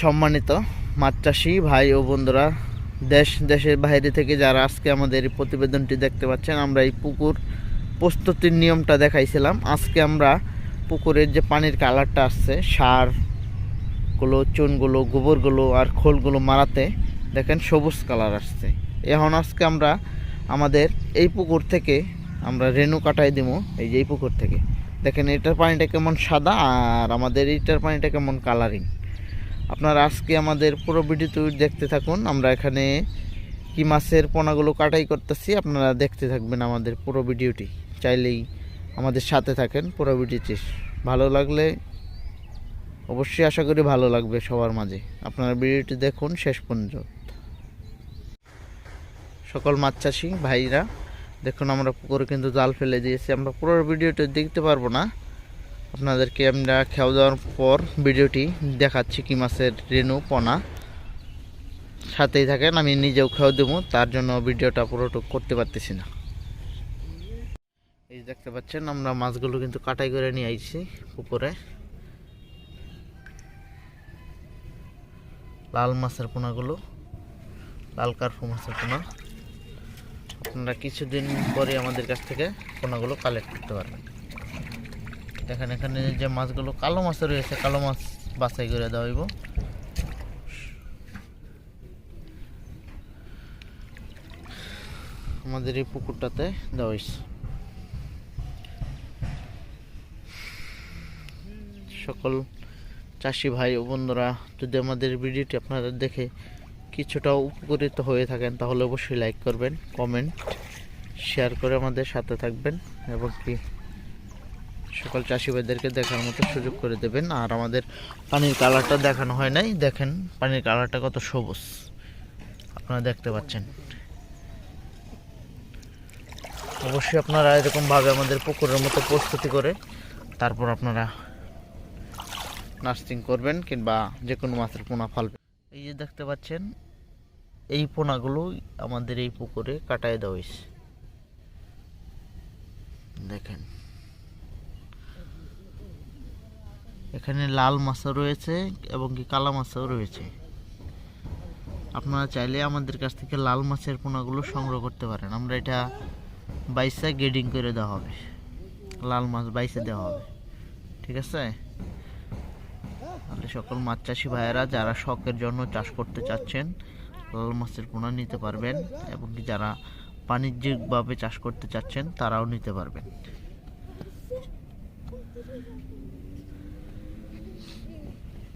সম্মানিত মাছ ভাই ও বন্ধুরা, দেশ, দেশের বাইরে থেকে যারা আজকে আমাদের এই প্রতিবেদনটি দেখতে পাচ্ছেন, আমরা এই পুকুর প্রস্তুতির নিয়মটা দেখাইছিলাম। আজকে আমরা পুকুরের যে পানির কালারটা আসছে সারগুলো চুনগুলো, গোবরগুলো আর খোলগুলো মারাতে দেখেন সবুজ কালার আসছে। এখন আজকে আমরা আমাদের এই পুকুর থেকে আমরা রেনু কাটাই দিব, এই যে এই পুকুর থেকে। দেখেন এটার পানিটা কেমন সাদা আর আমাদের এইটার পানিটা কেমন কালারিং। আপনারা আজকে আমাদের পুরো ভিডিওটি দেখতে থাকুন। আমরা এখানে কি মাছের পোনাগুলো কাটাই করতেছি, আপনারা দেখতে থাকবেন আমাদের পুরো ভিডিওটি। চাইলেই আমাদের সাথে থাকেন পুরো ভিডিওটি। ভালো লাগলে অবশ্যই আশা করি ভালো লাগবে সবার মাঝে। আপনারা ভিডিওটি দেখুন শেষ পর্যন্ত। সকল মাছ চাষি ভাইরা, দেখুন আমরা পুকুরে কিন্তু জাল ফেলে দিয়েছি। আমরা পুরো ভিডিওটি দেখতে পারব না। আপনাদেরকে আমরা খেয়াল দেওয়ার পর ভিডিওটি দেখাচ্ছি কি মাছের রেনু পোনা। সাথেই থাকেন, আমি নিজেও খেয়াল দেবো, তার জন্য ভিডিওটা পুরোটুক করতে পারতেছি না। এই দেখতে পাচ্ছেন, আমরা মাছগুলো কিন্তু কাটাই করে নিয়ে আইছি পুকুরে লাল মাছের পোনাগুলো, লাল কার্ফু মাছের পোনা। আপনারা কিছুদিন পরে আমাদের কাছ থেকে পোনাগুলো কালেক্ট করতে পারবেন। দেখেন এখানে যে মাছগুলো, কালো মাছ রয়েছে, কালো মাছ বাছাই করে দেওয়া হইব। আমাদের এই পুকুরটাতে দেওয়া হয়েছে সকল চাষি ভাই ও বন্ধুরা, যদি আমাদের ভিডিওটি আপনারা দেখে কিছুটা উপকৃত হয়ে থাকেন, তাহলে অবশ্যই লাইক করবেন কমেন্ট শেয়ার করে আমাদের সাথে থাকবেন, এবং কি সকল চাষি ভাইদেরকে দেখার মতো সুযোগ করে দেবেন। আর আমাদের পানির কালারটা দেখানো হয় নাই। দেখেন, পানির কালারটা কত সবুজ। আপনারা দেখতে পাচ্ছেন। অবশ্যই আপনারা এরকমভাবে আমাদের পুকুরের মতো প্রস্তুতি করে তারপর আপনারা নার্সিং করবেন কিংবা যে কোনো মাছের পোনা ফালবেন এই যে দেখতে পাচ্ছেন, এই পোনাগুলো আমাদের এই পুকুরে কাটায় দেওয়া হয়েছে। দেখেন। এখানে লাল মাছও রয়েছে এবং কি কালা মাছও রয়েছে। আপনারা চাইলে আমাদের কাছ থেকে লাল মাছের পোনাগুলো সংগ্রহ করতে পারেন। আমরা এটা বাইসে গেডিং করে দেওয়া হবে। লাল মাছ বাইসে দেওয়া হবে। ঠিক আছে? তাহলে সকল মাছ চাষি ভাইয়েরা যারা শখের জন্য চাষ করতে চাচ্ছেন, লাল মাছের পোনা নিতে পারবেন এবং কি যারা বাণিজ্যিকভাবে চাষ করতে চাচ্ছেন, তারাও নিতে পারবেন।